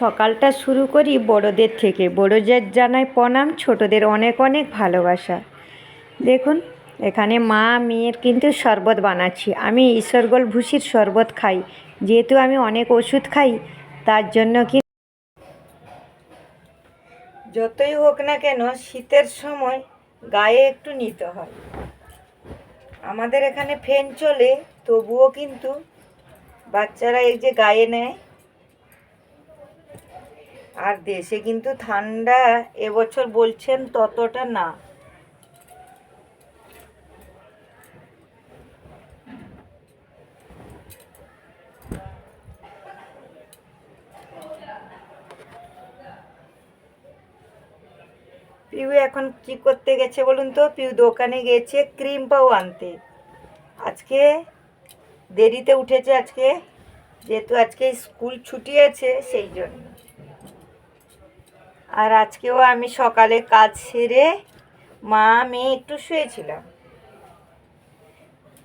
সকালটা শুরু করি বড়দের থেকে। বড়দের জানাই প্রণাম, ছোটদের অনেক অনেক ভালোবাসা। দেখুন, এখানে মা, মেয়ের কিন্তু শরবত বানাচ্ছি। আমি ঈশ্বরগোল ভুসির শরবত খাই। যেহেতু আমি অনেক ওষুধ খাই, তার জন্য কি যতই হোক না কেন, শীতের সময় গায়ে একটু নিতে হয়। আমাদের এখানে ফ্যান চলে, তবুও কিন্তু বাচ্চারা এই যে গায়ে নেয় আর দেশে কিন্তু ঠান্ডা এবছর বলছেন ততটা না। পিউ এখন কি করতে গেছে বলুন তো? পিউ দোকানে গেছে ক্রিম পাও আনতে। আজকে দেরিতে উঠেছে আজকে, যেহেতু আজকে স্কুল ছুটি আছে, সেই জন্য। আর আজকেও আমি সকালে কাজ সেরে মা, মেয়ে একটু শুয়েছিলাম।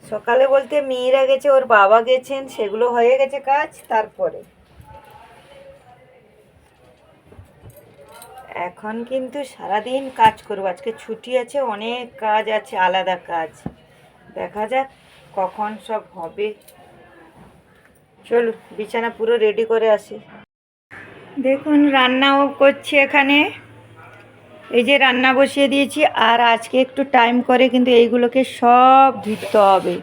সকালে বলতে মেয়েরা গেছে, ওর বাবা গেছেন, সেগুলো হয়ে গেছে কাজ, তারপরে। এখন কিন্তু সারাদিন কাজ করব। আজকে ছুটি আছে, অনেক কাজ আছে, আলাদা কাজ। দেখা যাক কখন সব হবে। চলো বিছানা পুরো রেডি করে আসি। দেখুন, রান্নাও করছি এখানে। এই যে রান্না বসিয়ে দিয়েছি, আর আজকে একটু টাইম করে কিন্তু এইগুলোকে সব ধুতে হবে।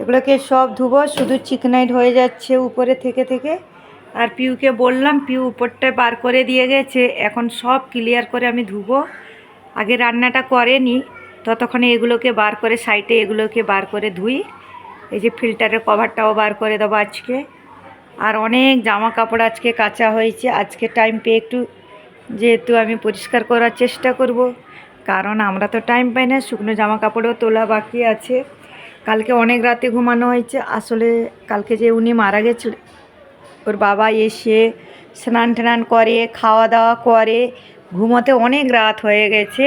এগুলোকে সব ধুবো, শুধু চিকনাইট হয়ে যাচ্ছে উপরে থেকে থেকে। আর পিউকে বললাম, পিউ উপরটায় বার করে দিয়ে গেছে। এখন সব ক্লিয়ার করে আমি ধুবো। আগে রান্নাটা করেনি ততক্ষণে এগুলোকে বার করে সাইডে এগুলোকে বার করে ধুই। এই যে ফিল্টারের কভারটাও বার করে দেবো আজকে। আর অনেক জামা কাপড় আজকে কাঁচা হয়েছে। আজকে টাইম পেয়ে একটু যেহেতু আমি পরিষ্কার করার চেষ্টা করব, কারণ আমরা তো টাইম পাই না, শুকনো জামা কাপড়ও তোলা বাকি আছে। কালকে অনেক রাতে ঘুমানো হয়েছে। আসলে কালকে যে উনি মারা গেছিল, ওর বাবা এসে স্নান টান করে, খাওয়া দাওয়া করে, ঘুমোতে অনেক রাত হয়ে গেছে।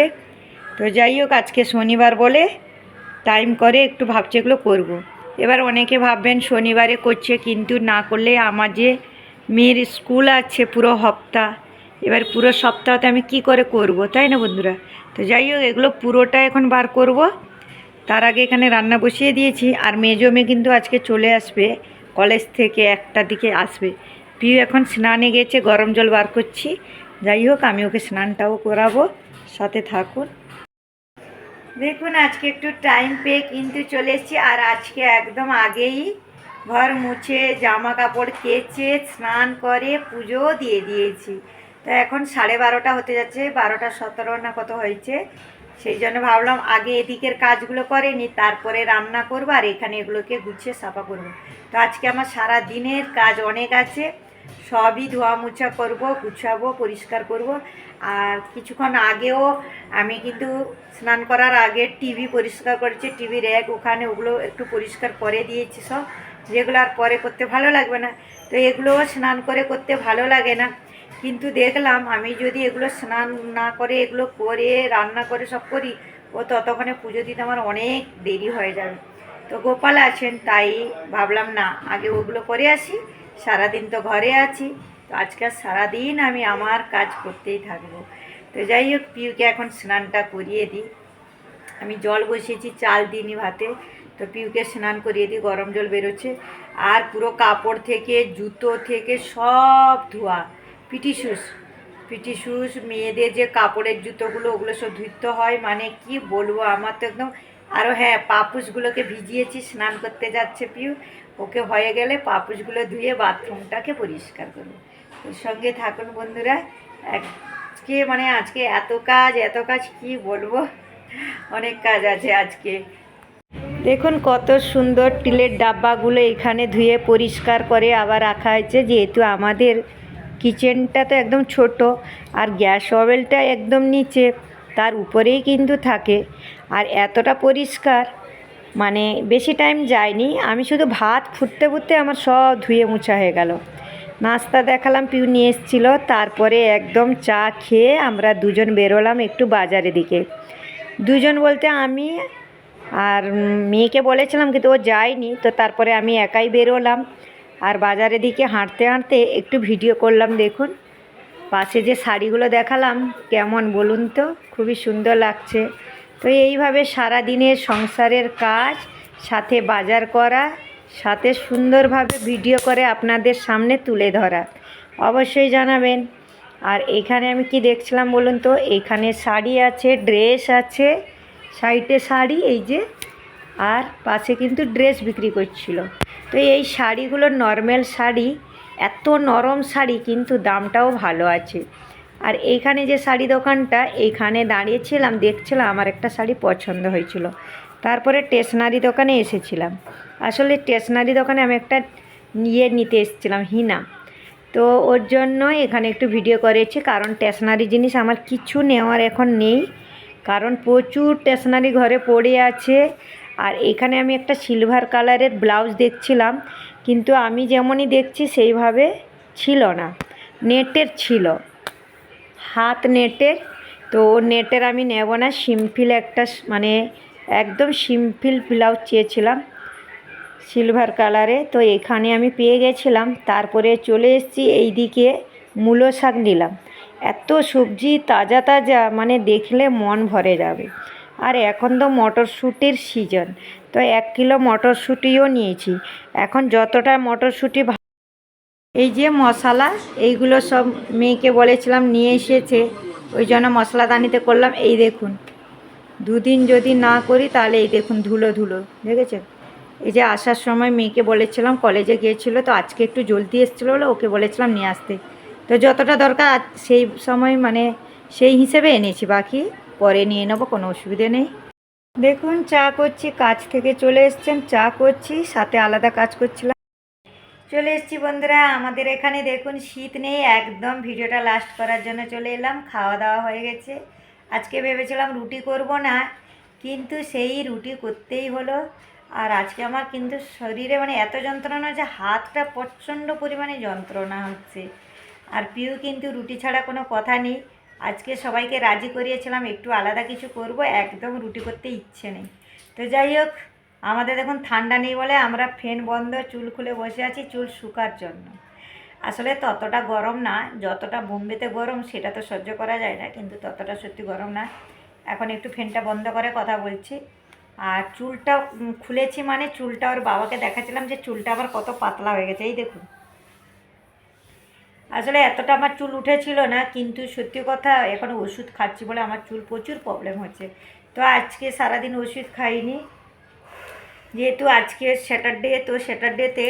তো যাই হোক, আজকে শনিবার বলে টাইম করে একটু ভাবছি এগুলো করব। এবার অনেকে ভাববেন শনিবারে করছে, কিন্তু না করলে আমার যে মেয়ের স্কুল আছে পুরো হপ্তা, এবার পুরো সপ্তাহতে আমি কি করে করব, তাই না বন্ধুরা? তো যাই হোক, এগুলো পুরোটা এখন বার করব। তার আগে এখানে রান্না বসিয়ে দিয়েছি, আর মেজো মেয়ে কিন্তু আজকে চলে আসবে, কলেজ থেকে একটা দিকে আসবে। পিউ এখন স্নানে গেছে, গরম জল বার করছি। যাই হোক, আমি ওকে স্নানটাও করাবো, সাথে থাকুন। দেখুন, আজকে একটু টাইম পেয়ে কিন্তু চলে এসেছি। আর আজকে একদম আগেই ঘর মুছে জামা কাপড় কেচে স্নান করে পুজোও দিয়ে দিয়েছি। তো এখন সাড়ে বারোটা হতে যাচ্ছে, বারোটা সতেরো না কত হয়েছে। সেই জন্য ভাবলাম আগে এদিকের কাজগুলো করে নি তারপরে রান্না করব, আর এখানে এগুলোকে গুছিয়ে সাফা করব। তো আজকে আমার সারা দিনের কাজ অনেক আছে। সবই ধোয়া মোছা করব, গুছাবো, পরিষ্কার করব। আর কিছুক্ষণ আগেও আমি কিন্তু স্নান করার আগে টিভি পরিষ্কার করেছি, টিভি র্যাক ওখানে ওগুলো একটু পরিষ্কার করে দিয়েছি সব। যেগুলো আর পরে করতে ভালো লাগবে না। তো এগুলোও স্নান করে করতে ভালো লাগে না। কিন্তু দেখলাম আমি যদি এগুলো স্নান না করে, এগুলো করে, রান্না করে সব করি, ও ততক্ষণে পুজো দিতে আমার অনেক দেরি হয়ে যাবে। তো গোপাল আছেন, তাই ভাবলাম না, আগে ওগুলো করে আসি। সারাদিন তো ঘরে আছি, তো আজকে সারাদিন আমি আমার কাজ করতেই থাকব। তো যাই হোক, পিউকে এখন স্নানটা করিয়ে দিই। আমি জল বসিয়েছি, চাল দিইনি ভাতে, তো পিউকে স্নান করিয়ে দিই, গরম জল বেরোচ্ছে। আর পুরো কাপড় থেকে, জুতো থেকে সব ধোয়া, পিটি শুস পিটি শুস, মেয়েদের যে কাপড়ের জুতোগুলো, ওগুলো সব ধুতে হয়। মানে কি বলব, আমার তো একদম আরও হ্যাঁ পাপুসগুলোকে ভিজিয়েছি, স্নান করতে যাচ্ছে পিউ। ওকে হয়ে গেলে পাপুসগুলো ধুয়ে বাথরুমটাকে পরিষ্কার করব। ওর সঙ্গে থাকুন বন্ধুরা, আজকে মানে আজকে এত কাজ এত কাজ, কি বলব? অনেক কাজ আছে আজকে। দেখুন কত সুন্দর টিলের ডাব্বাগুলো এখানে ধুয়ে পরিষ্কার করে আবার রাখা হয়েছে, যেহেতু আমাদের কিচেনটা তো একদম ছোট আর গ্যাস ওভেলটা একদম নিচে, তার উপরেই কিন্তু থাকে। আর এতটা পরিষ্কার মানে বেশি টাইম যায়নি। আমি শুধু ভাত ফুটতে ফুটতে আমার সব ধুয়ে মুছা হয়ে গেল। নাস্তা দেখালাম, পিউ নিয়ে এসেছিল। তারপরে একদম চা খেয়ে আমরা দুজন বেরোলাম একটু বাজারের দিকে। দুজন বলতে আমি আর মেয়েকে বলেছিলাম কিন্তু ও যায়নি। তো তারপরে আমি একাই বেরোলাম। আর বাজারের দিকে হাঁটতে হাঁটতে একটু ভিডিও করলাম, দেখুন। পাশে যে শাড়িগুলো দেখালাম, কেমন বলুন তো? খুবই সুন্দর লাগছে। তো এইভাবে সারা দিনের সংসারের কাজ, সাথে বাজার করা, সাথে সুন্দরভাবে ভিডিও করে আপনাদের সামনে তুলে ধরা। অবশ্যই জানাবেন। আর এখানে আমি কি দেখছিলাম বলুন তো? এখানে শাড়ি আছে, ড্রেস আছে, সাইডে শাড়ি, এই যে, আর পাশে কিন্তু ড্রেস বিক্রি করছিল। তো এই শাড়িগুলো নর্মাল শাড়ি, এত নরম শাড়ি কিন্তু দামটাও ভালো আছে। আর এইখানে যে শাড়ি দোকানটা, এইখানে দাঁড়িয়েছিলাম, দেখছিলাম আমার একটা শাড়ি পছন্দ হয়েছিল। তারপরে স্টেশনারি দোকানে এসেছিলাম। আসলে স্টেশনারি দোকানে আমি একটা নিয়ে নিতে এসেছিলাম, হিনা। তো ওর জন্য এখানে একটু ভিডিও করেছি, কারণ স্টেশনারি জিনিস আমার কিছু নেওয়ার এখন নেই। কারণ প্রচুর স্টেশনারি ঘরে পড়ে আছে। আর এখানে আমি একটা সিলভার কালারের ব্লাউজ দেখছিলাম, কিন্তু আমি যেমনই দেখছি সেইভাবে ছিল না। নেটের ছিল। হাত নেটের তো নেটের আমি নেব না সিম্পল একটা মানে একদম সিম্পিল ব্লাউজ চেয়েছিলাম সিলভার কালারে, তো এখানে আমি পেয়ে গেছিলাম। তারপরে চলে এসেছি এই দিকে মূলো শাক নিলাম। এত সবজি তাজা তাজা মানে দেখলে মন ভরে যাবে। আর এখন তো মটরশুঁটির সিজন তো এক কিলো মটরশুঁটিও নিয়েছি। এখন যতটা মটরশুঁটি এই যে মশলা, এইগুলো সব মেয়েকে বলেছিলাম নিয়ে এসেছে। ওই জন্য মশলাদানিতে করলাম। এই দেখুন, দুদিন যদি না করি তাহলে এই দেখুন ধুলো ধুলো, দেখেছেন? এই যে আসার সময় মেয়েকে বলেছিলাম, কলেজে গিয়েছিল তো আজকে একটু জলদি এসেছিল বলে ওকে বলেছিলাম নিয়ে আসতে। তো যতটা দরকার সেই সময় মানে সেই হিসেবে এনেছি, বাকি পরে নিয়ে নেব, কোনো অসুবিধে নেই। দেখুন, চা করছি, কাজ থেকে চলে এসছেন, চা করছি, সাথে আলাদা কাজ করছিলাম। চলে এসেছি বন্ধুরা, আমাদের এখানে দেখুন শীত নেই, একদম ভিডিওটা লাস্ট করার জন্য চলে এলাম, খাওয়া দাওয়া হয়ে গেছে। আজকে ভেবেছিলাম রুটি করব না, কিন্তু সেই রুটি করতেই হলো। আর আজকে আমার কিন্তু শরীরে মানে এত যন্ত্রণা যে হাতটা প্রচণ্ড পরিমাণে যন্ত্রণা হচ্ছে। আর পিউ কিন্তু রুটি ছাড়া কোনো কথা নেই। আজকে সবাইকে রাজি করিয়েছিলাম, একটু আলাদা কিছু করব, একদম রুটি করতে ইচ্ছে নেই। তো যাই হোক আমাদের দেখুন ঠান্ডা নেই বলে আমরা ফ্যান বন্ধ, চুল খুলে বসে আছি, চুল শুকার জন্য। আসলে ততটা গরম না, যতটা বোম্বেতে গরম সেটা তো সহ্য করা যায় না, কিন্তু ততটা সত্যি গরম না। এখন একটু ফ্যানটা বন্ধ করে কথা বলছি। আর চুলটা খুলেছি মানে চুলটা ওর বাবাকে দেখাচ্ছিলাম যে চুলটা আবার কত পাতলা হয়ে গেছে, এই দেখুন। আসলে এতটা আমার চুল উঠেছিল না, কিন্তু সত্যি কথা এখন ওষুধ খাচ্ছি বলে আমার চুল প্রচুর প্রবলেম হচ্ছে। তো আজকে সারাদিন ওষুধ খাইনি যেহেতু আজকে স্যাটারডে তো স্যাটারডেতে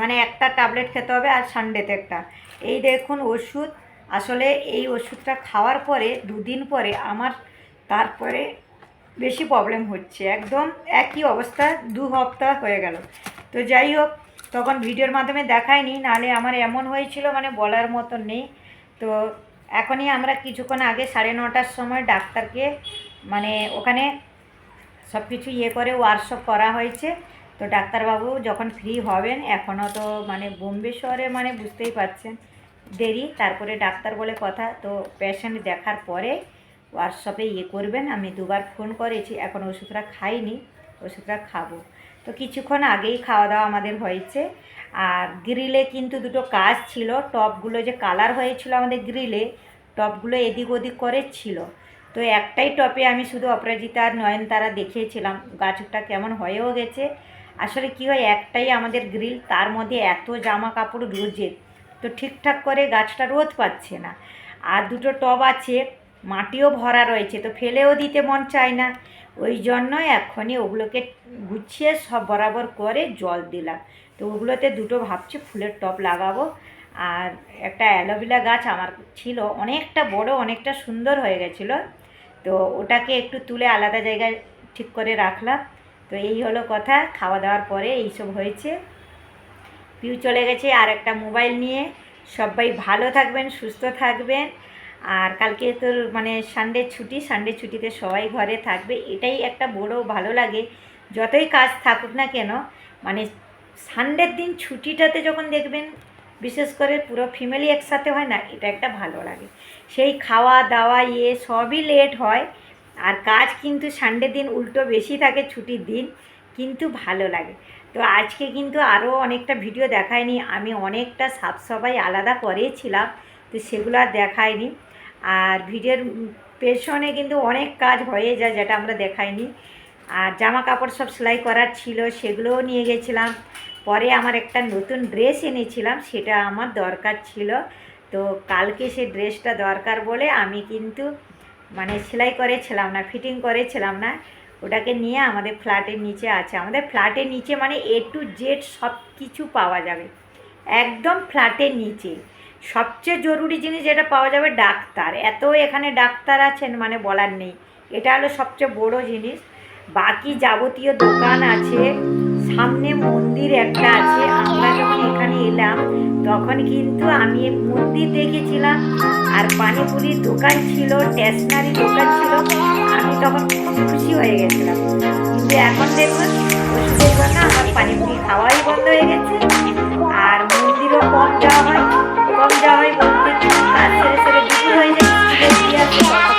মানে একটা ট্যাবলেট খেতে হবে আর সানডেতে একটা। এই দেখুন ওষুধ, আসলে এই ওষুধটা খাওয়ার পরে, দুদিন পরে আমার তারপরে বেশি প্রবলেম হচ্ছে। একদম একই অবস্থা, দু সপ্তাহ হয়ে গেল। তো যাই হোক, তখন ভিডিওর মাধ্যমে দেখায়নি, নাহলে আমার এমন হয়েছিল মানে বলার মতন নেই। তো এখনই আমরা কিছুক্ষণ আগে সাড়ে নটার সময় ডাক্তারকে মানে ওখানে সব কিছু ইয়ে করে ওয়ার্কশপ করা হয়েছে। তো ডাক্তারবাবু যখন ফ্রি হবেন এখনও তো মানে বোম্বে শহরে মানে বুঝতেই পারছেন, দেরি। তারপরে ডাক্তার বলে কথা, তো পেশেন্ট দেখার পরে ওয়ার্কশপে ইয়ে করবেন। আমি দুবার ফোন করেছি, এখন ওষুধটা খাইনি, ওষুধটা খাব। তো কিছুক্ষণ আগেই খাওয়া দাওয়া আমাদের হয়েছে। আর গ্রিলে কিন্তু দুটো কাজ ছিল, টপগুলো যে কালার হয়েছিল আমাদের গ্রিলে টপগুলো এদিক ওদিক করে ছিল। তো একটাই টপে আমি শুধু অপরাজিতা আর নয়নতারা দেখিয়েছিলাম। গাছটা কেমন হয়েও গেছে। আসলে কি হয়, একটাই আমাদের গ্রিল তার মধ্যে এত জামা কাপড় রোজের তো ঠিকঠাক করে গাছটা রোদ পাচ্ছে না। আর দুটো টব আছে, মাটিও ভরা রয়েছে, তো ফেলেও দিতে মন চায় না। ওই জন্য এখনই ওগুলোকে গুছিয়ে সব বরাবর করে জল দিলাম। তো ওগুলোতে দুটো ভাবছি ফুলের টব লাগাবো। আর একটা অ্যালোভেরা গাছ আমার ছিল, অনেকটা বড়, অনেকটা সুন্দর হয়ে গেছিল। তো ওটাকে একটু তুলে আলাদা জায়গায় ঠিক করে রাখলাম। তো এই হলো কথা, খাওয়া দাওয়ার পরে এইসব হয়েছে। পিউ চলে গেছে আর একটা মোবাইল নিয়ে। সবাই ভালো থাকবেন, সুস্থ থাকবেন। আর কালকে তো মানে সানডে ছুটি, সানডে ছুটিতে সবাই ঘরে থাকবে। এটাই একটা বড় ভালো লাগে, যতই কাজ থাকুক না কেন। মানে সানডের দিন ছুটিটাতে যখন দেখবেন বিশেষ করে পুরো ফ্যামিলি একসাথে হয় না, এটা একটা ভালো লাগে। সেই খাওয়া দাওয়া ইয়ে সবই লেট হয়, আর কাজ কিন্তু সানডে দিন উল্টো বেশি থাকে ছুটির দিন, কিন্তু ভালো লাগে। তো আজকে কিন্তু আরও অনেকটা ভিডিও দেখায়নি, আমি অনেকটা সাফ সাফাই আলাদা করেছিলাম তো সেগুলো আর দেখায়নি। আর ভিডিওর পেছনে কিন্তু অনেক কাজ হয়ে যায় যেটা আমরা দেখাইনি। আর জামা কাপড় সব সেলাই করার ছিল, সেগুলোও নিয়ে গেছিলাম। পরে আমার একটা নতুন ড্রেস এনেছিলাম, সেটা আমার দরকার ছিল। তো কালকে সে ড্রেসটা দরকার বলে আমি কিন্তু মানে সেলাই করেছিলাম না, ফিটিং করেছিলাম না। ওটাকে নিয়ে আমাদের ফ্ল্যাটের নিচে আছে। আমাদের ফ্ল্যাটের নিচে মানে এ টু জেড সব কিছু পাওয়া যাবে। একদম ফ্ল্যাটের নিচে। সবচেয়ে জরুরি জিনিস যেটা পাওয়া যাবে ডাক্তার। এত এখানে ডাক্তার আছেন মানে বলার নেই। এটা হলো সবচেয়ে বড় জিনিস। বাকি যাবতীয় দোকান আছে। সামনে মন্দির একটা আছে। আমরা যখন এখানে এলাম, তখন কিন্তু আমি মন্দির দেখেছিলাম। আর পানিপুরির দোকান ছিল স্টেশনারি দোকান ছিল। আমি তখন খুব খুশি হয়ে গেছিলাম। কিন্তু এখন দেখুন, ওষুধের জন্য আমার পানিপুরি খাওয়াই বন্ধ হয়ে গেছে। আর মন্দিরও কম যাওয়া হয়, কম যাওয়া হয় বলতে হয়ে যায়